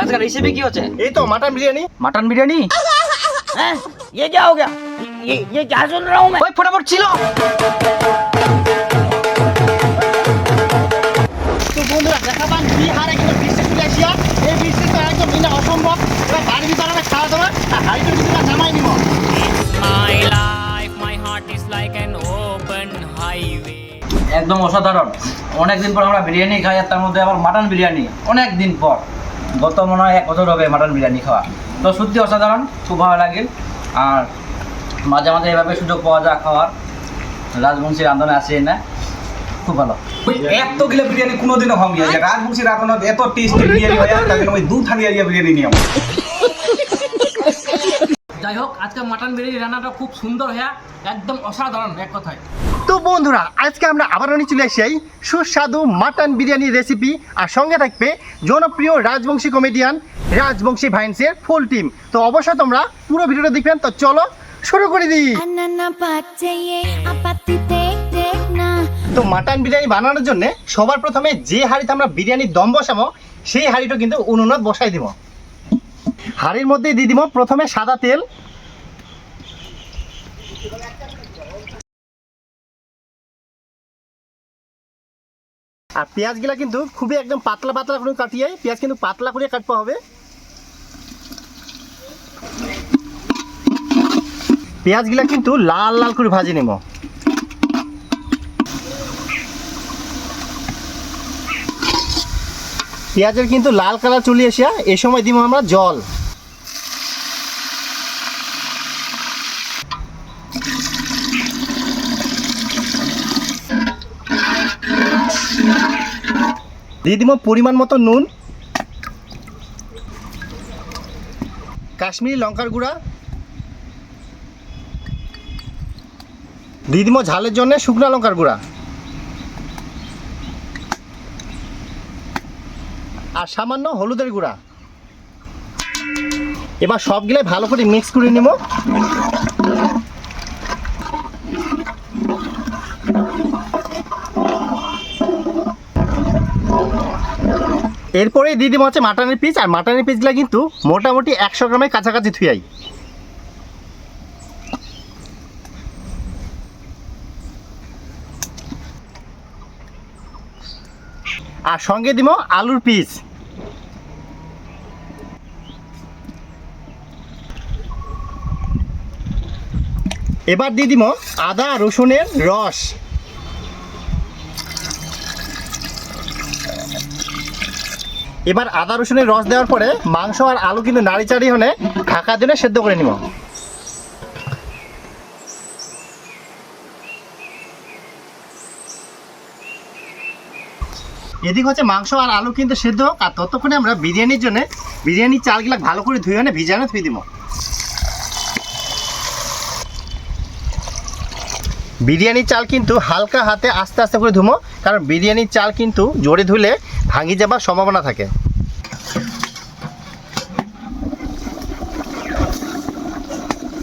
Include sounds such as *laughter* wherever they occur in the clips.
আজকে রেসিপি কি হচ্ছে এই তো মাটন বিরিয়ানি मटन बिरयानी हैं? ये क्या हो गया ये ये क्या सुन रहा हूँ मैं ওই ফটাফট ছিল তো বন্ধুরা দেখাবান বিহারে কিন্তু বৃষ্টি চলে আসিয়া এই বৃষ্টি তো একদম বিনা অসম্ভব এবার বাড়ির ভিতরে আমরা খাওয়া দাওয়া আর হাড়িটার ভিতরে নামাই নিব My life, my heart is like an open highway. একদম অসাধারণ অনেক দিন পর আমরা বিরিয়ানি খাই আর তার মধ্যে আবার মাটন বিরিয়ানি অনেক দিন পর গত মনে হয় এক বছর হবে মাটন বিরিয়ানি খাওয়া। তো সত্যি অসাধারণ খুব ভালো লাগে আর মাঝে মাঝে এভাবে সুযোগ পাওয়া যায় খাওয়ার। রাজবংশী রান্ধনে আসে না খুব ভালো। ওই এত গিলা বিরিয়ানি কোনোদিনও খাওয়া যায় রাজবংশী রাখনো এত টেস্টি বিরিয়ানি হয় তার জন্য ওই দু থালি আরিয়া বিরিয়ানি নিয়ে যাই হোক আজকে মাটন বিরিয়ানি রান্নাটা খুব সুন্দর হ্যাঁ একদম অসাধারণ এক কথায়। তো বন্ধুরা আজকে আমরা আবারও নিয়ে চলে আসি সুস্বাদু মাটন বিরিয়ানি রেসিপি আর সঙ্গে থাকবে জনপ্রিয় রাজবংশী কমেডিয়ান রাজবংশী ভাইন্সের ফুল টিম তো অবশ্যই তোমরা পুরো ভিডিওটা দেখবেন তো চলো শুরু করে দিই। তো মাটন বিরিয়ানি বানানোর জন্য সবার প্রথমে যে হাঁড়িতে আমরা বিরিয়ানির দম বসাবো সেই হাঁড়িটা কিন্তু উনুনত বসাই দিব। হাঁড়ির মধ্যে দিয়ে দিব প্রথমে সাদা তেল। আর পেঁয়াজগুলা কিন্তু খুবই একদম পাতলা পাতলা করে কাটিয়ে, পেঁয়াজ কিন্তু পাতলা করে কাটতে হবে। পেঁয়াজগুলা কিন্তু লাল লাল করে ভাজি নেব। পেঁয়াজের কিন্তু লাল কালার চলে আসিয়া এই সময় দিব আমরা জল। দিয়ে দিব পরিমাণ মতো নুন। কাশ্মীরি লঙ্কার গুঁড়া। দিয়ে দিব ঝালের জন্য শুকনা লঙ্কার গুঁড়া। আর সামান্য হলুদের গুঁড়া। এবার সবগুলো ভালো করে মিক্স করে নিব। এরপরে দিয়ে দিব হচ্ছে মাটনের পিস আর মাটনের পিসগুলো কিন্তু মোটামুটি একশো গ্রামের কাছাকাছি থুয়াই আর সঙ্গে দিব আলুর পিস এবার দিয়ে দিব আদা রসুনের রস। এবার আদা রসুনের রস দেওয়ার পরে মাংস আর আলু কিন্তু নাড়ি চাড়ি হলে ঢাকা দিনে সেদ্ধ করে নিব। এদিক হচ্ছে মাংস আর আলু কিন্তু সেদ্ধ হোক, আর ততক্ষণে আমরা বিরিয়ানির জন্য বিরিয়ানির চালগুলা ভালো করে ধুয়ে এনে ভিজানো ধুয়ে দিব। বিরিয়ানির চাল কিন্তু হালকা হাতে আস্তে আস্তে করে ধুমো, কারণ বিরিয়ানির চাল কিন্তু জোরে ধুলে ভাঙি যাবার সম্ভাবনা থাকে।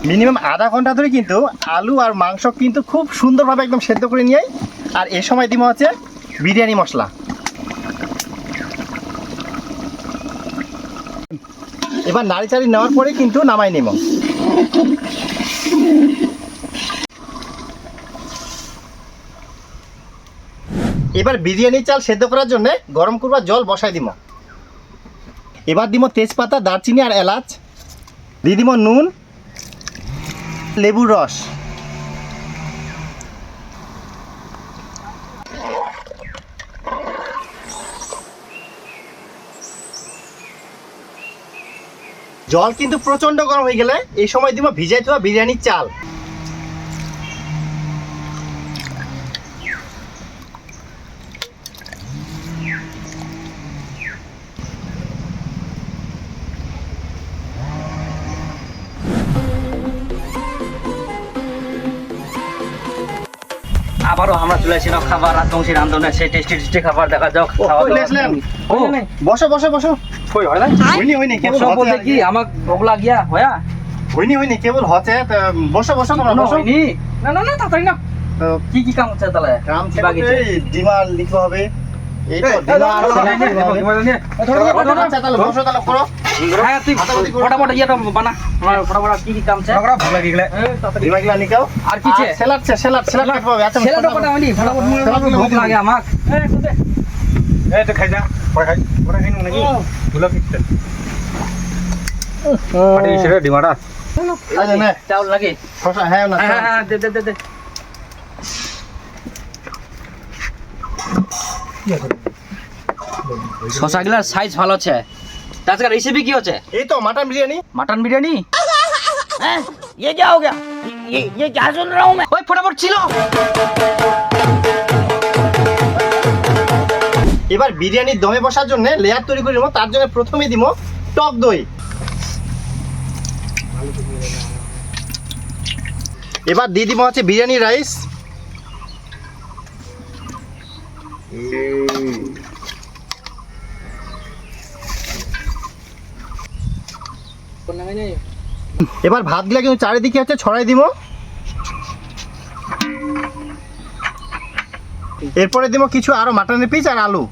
মিনিমাম আধা ঘণ্টা ধরে কিন্তু আলু আর মাংস কিন্তু খুব সুন্দরভাবে একদম সেদ্ধ করে নিয়ে আর এ সময় দিব হচ্ছে বিরিয়ানি মশলা। এবার নাড়ি চাড়ি নেওয়ার পরে কিন্তু নামাই নেব। এবার বিরিয়ানির চাল সেদ্ধ করার জন্য গরম করবার জল বসাই দিব এবার দিব তেজপাতা, দারচিনি আর এলাচ। দিয়ে দিব নুন, লেবুর রস। জল কিন্তু প্রচণ্ড গরম হয়ে গেলে এই সময় দিব ভিজাই থাকা বিরিয়ানির চাল। আবারও আমরা চলে এসেছিলাম খাবার রাজবংশী রান্ধনে সেই টেস্টি টেস্টি খাবার দেখা যাক খাওয়া দাওয়া। বসো বসো বসো। কই হয় না? হইনি হইনি কেবল বলতে কি আমার বগলা গিয়া হয়া? হইনি হইনি কেবল তো বসো বসো তোমরা বসো। না না না তাড়াতাড়ি না কি কি কাম হচ্ছে তাহলে? কাম? ডিমান্ড লিখতে হবে। আচ্ছা হ্যাঁ আচ্ছা নাকি ডিমাটা আচ্ছা চাউল লাগে শসা হ্যাঁ না হ্যাঁ হ্যাঁ দে দে দে শশাগুলার সাইজ ভালো আছে আজকে রেসিপি কি হচ্ছে এই তো মাটন বিরিয়ানি মাটন বিরিয়ানি हैं? ये क्या हो गया ये ये क्या सुन रहा हूँ मैं ওই ফটাফট ছিল এবার বিরিয়ানির দমে বসার জন্য লেয়ার তৈরি করে নেবো তার জন্য প্রথমে দিব টক দই এবার দিয়ে দিব হচ্ছে বিরিয়ানি রাইস এবার ভাত ভাতগুলা কিন্তু চারিদিকে হচ্ছে ছড়াই দিব এরপরে দিব কিছু আরও মাটনের পিস আর আলু।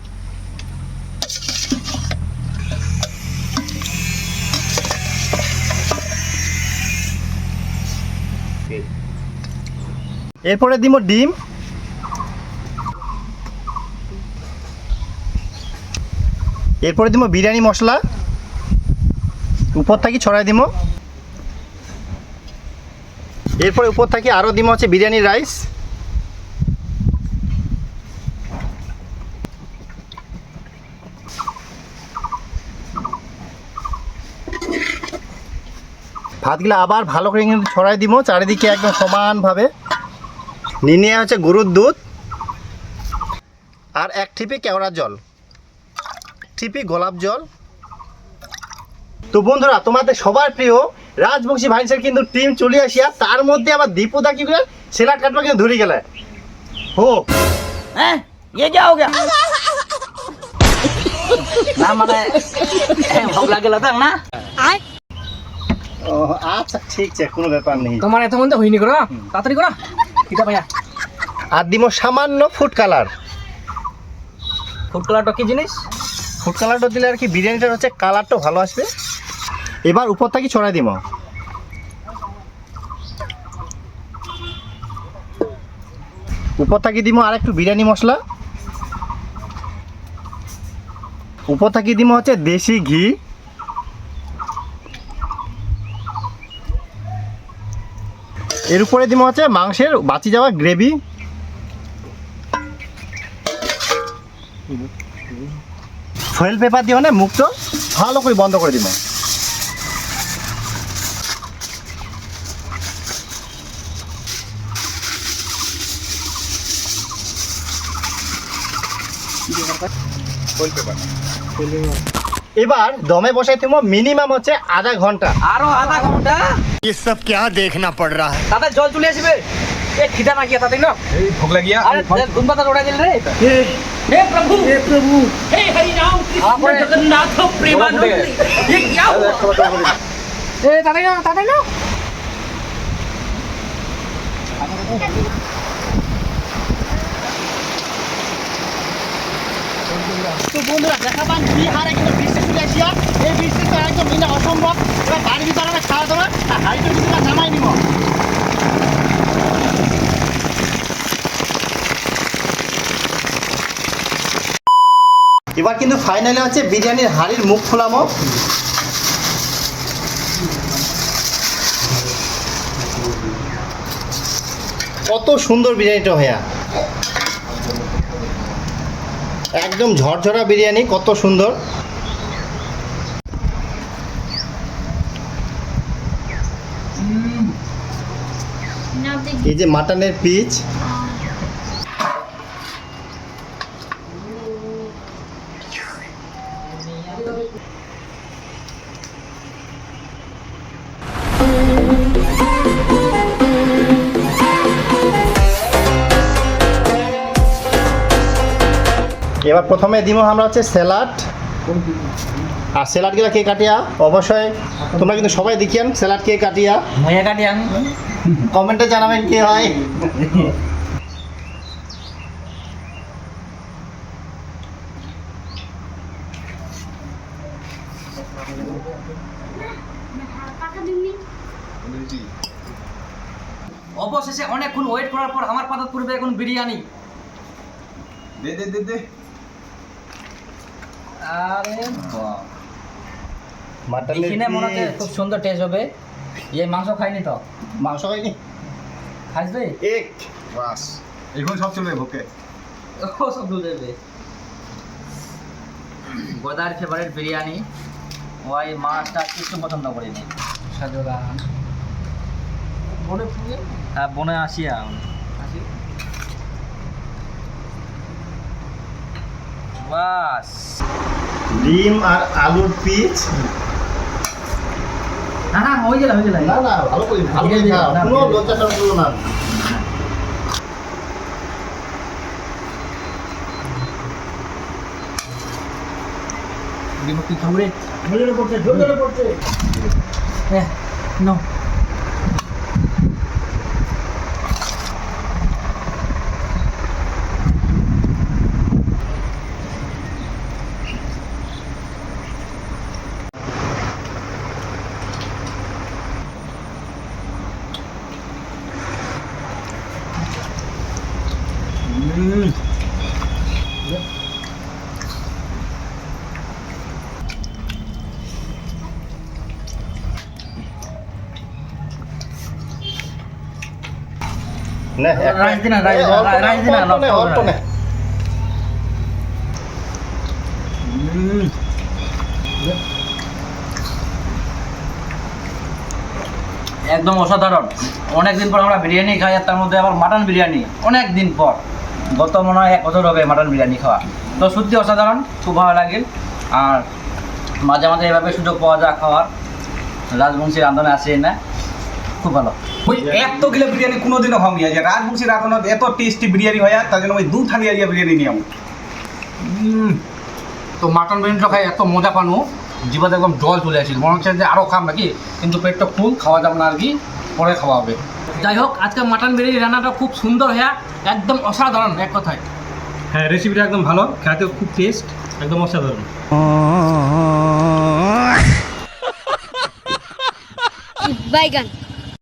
এরপরে দিব ডিম। এরপরে দিব বিরিয়ানি মশলা। উপর থাকি ছড়াই দিব এরপরে উপর থাকি আরও দিব হচ্ছে বিরিয়ানি রাইস। ভাতগুলো আবার ভালো করে কিন্তু ছড়াই দিব চারিদিকে একদম সমানভাবে। নিয়ে হচ্ছে গরুর দুধ। আর এক ঠিপি কেওড়ার জল। ঠিপি গোলাপ জল তো বন্ধুরা তোমাদের সবার প্রিয় রাজবংশী ভাইন্সের কিন্তু টিম চলে আসিয়া তার মধ্যে আবার দীপুদা কি করে সেলাট কাটবা কিন্তু ধরে গেলে হো हैं? ये क्या हो गया না মানে ভোক লাগে তো না ও আচ্ছা ঠিক আছে কোনো ব্যাপার নেই তোমার এত মধ্যে হয়নি করো তাড়াতাড়ি করো কিটা ভাইয়া আর দিব সামান্য ফুড কালার ফুড কালারটা কি জিনিস ফুড কালারটা দিলে আর কি বিরিয়ানিটার হচ্ছে কালারটা ভালো আসবে। এবার উপর থেকে ছড়াই দিব উপর থেকে দিব আর একটু বিরিয়ানি মশলা। উপর থেকে দিব হচ্ছে দেশি ঘি। এর উপরে দিব হচ্ছে মাংসের বাঁচি যাওয়া গ্রেভি। ফয়েল পেপার দিয়ে মানে মুখটা ভালো করে বন্ধ করে দিব এবার দমে বসাই দিব মিনিমাম হচ্ছে আধা ঘন্টা আরো আধা ঘন্টা ये सब क्या देखना पड़ रहा है তাতে জল চলে আসবে এ খিদা না গিয়া তাতে না এই ভোক লাগিয়া আরে ধুন পাতা উড়াই দিল রে हे प्रभु हे प्रभु हे हरि राम कृष्ण जगन्नाथ प्रेमानंद ये क्या हुआ ए ताते ना ताते ना তো বন্ধুরা দেখা পান বিহারে কিন্তু বৃষ্টি চলে আসিয়া এই বৃষ্টি তো একদম মিনা অসম্ভব এবার বাড়ির ভিতরে আমরা খাওয়া দাওয়া আর হাড়িটার ভিতরে জামাই নিব এবার কিন্তু ফাইনালে হচ্ছে বিরিয়ানির হাড়ির মুখ খোলামো কত সুন্দর বিরিয়ানিটা হইয়া একদম ঝরঝরা বিরিয়ানি, কত সুন্দর। এই যে মাটনের পিচ। এবার প্রথমে দিব আমরা হচ্ছে স্যালাড। আর সেলাডগুলা কে কাটিয়া? অবশ্যই তোমরা কিন্তু সবাই দেখিয়ান স্যালাড কে কাটিয়া। ময়া কাটিয়ান। কমেন্টে জানাবেন কি হয়। অবশেষে অনেকক্ষণ ওয়েট করার পর আমার পাতা পূর্বে এখন বিরিয়ানি। দে দে দে দে। আরে বাবা মাটনের এখানে মনে হচ্ছে খুব সুন্দর টেস্ট হবে। এই মাংস খাইনি তো? মাংস হয়নি খাইবে এক বাস। এখন সব চলবে ভোকে ও সব দুধ দেবে গোদার ফেভারিট বিরিয়ানি। ওই মাছটা কিছু পছন্দ করিনি। সাজগান বনে ফুলে? হ্যাঁ বনে আসি এখন। বাস। ডিম আর আলুর পিস হ্যাঁ না হয়ে গেল হয়ে গেল। না না ভালো করে ভালো করে খাও না, কোনো। লজ্জা সরম করো না। দিব কি খাব রে ঝোলে পড়ছে ঝোলে পড়ছে। হ্যাঁ নো না রাইস দিনা, রাইস দিনা, অল্প নে, রাইস দিনা, অল্প নে, নষ্ট অল্প করে নে। একদম অসাধারণ। অনেক দিন পর আমরা বিরিয়ানি খাই আর তার মধ্যে আবার মাটন বিরিয়ানি। অনেক দিন পর। গত মনে হয় এক বছর হবে মাটন বিরিয়ানি খাওয়া। তো সত্যি অসাধারণ খুব ভালো লাগে আর মাঝে মাঝে এভাবে সুযোগ পাওয়া যায় খাওয়ার। রাজবংশী রান্ধনে আসে না। খুব ভালো। ওই এত গিলা বিরিয়ানি কোনোদিনও খাওয়া যে রাজবংশী রাঁধুনত এত টেস্টি বিরিয়ানি হয় তার জন্য ওই দু থালি আরিয়া বিরিয়ানি নিয়ম তো মাটন বিরিয়ানিটা খাই এত মজা পানো। জিভাতে একদম জল চলে আসছিল মনে হচ্ছে যে আরও খাম নাকি? কিন্তু পেটটা ফুল খাওয়া যাবে না আর কি পরে খাওয়া হবে। যাই হোক আজকে মাটন বিরিয়ানি রান্নাটা খুব সুন্দর হ্যাঁ একদম অসাধারণ এক কথায়। হ্যাঁ রেসিপিটা একদম ভালো খেতে খুব টেস্ট একদম অসাধারণ। *laughs* বাইগান।